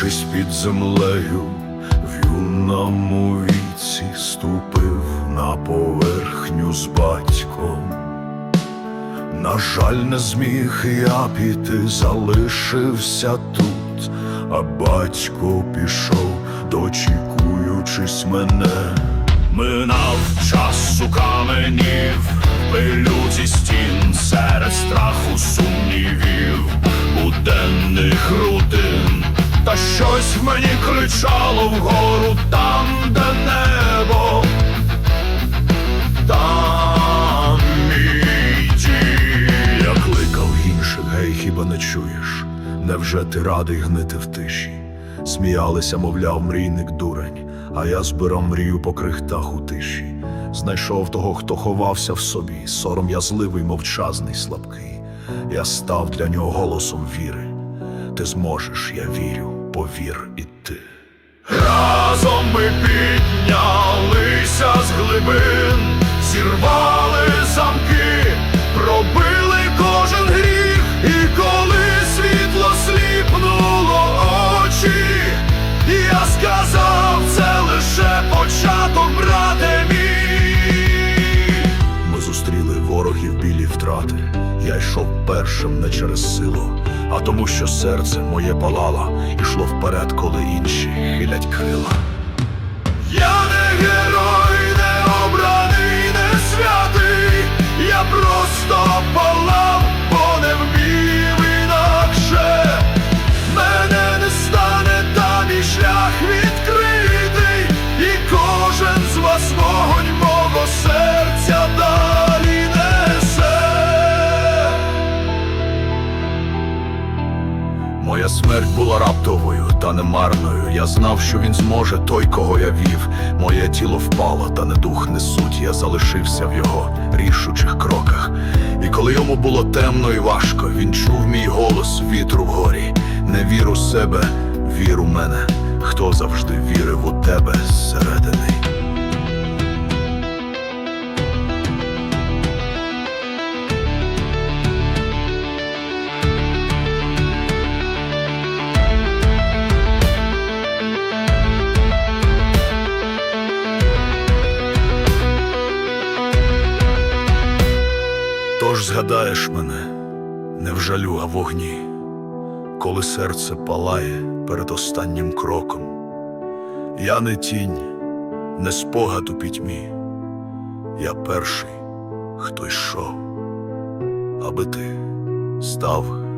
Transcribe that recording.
Сховавшись під землею, в юному віці ступив на поверхню з батьком. На жаль, не зміг я піти, залишився тут, а батько пішов, дочікуючись мене. Минав час у каменів, пилюці стін серед страху сумнівів, щось мені кричало вгору там, де небо. Там мій. Я кликав інших, гей, хіба не чуєш? Невже ти радий гнити в тиші? Сміялися, мовляв, мрійник дурень, а я збирав мрію по крихтах у тиші. Знайшов того, хто ховався в собі, сором язливий, мовчазний, слабкий. Я став для нього голосом віри. Ти зможеш, я вірю, повір і ти. Разом ми піднялися з глибин, зірвали замки, пробили кожен гріх, і коли світло сліпнуло очі, я сказав, це лише початок, брате мій. Ми зустріли ворогів білі втрати. Я йшов першим не через силу, а тому, що серце моє палало, ішло вперед, коли інші хилять крила. Моя смерть була раптовою та не марною. Я знав, що він зможе той, кого я вів. Моє тіло впало, та не дух, не суть. Я залишився в його рішучих кроках. І коли йому було темно і важко, він чув мій голос вітру вгорі. Не вір у себе, вір у мене. Хто завжди вірив у тебе зсередини. Тож згадаєш мене, не в жалю, а вогні, коли серце палає перед останнім кроком. Я не тінь, не спогад у пітьмі, я перший, хто йшов, аби ти став.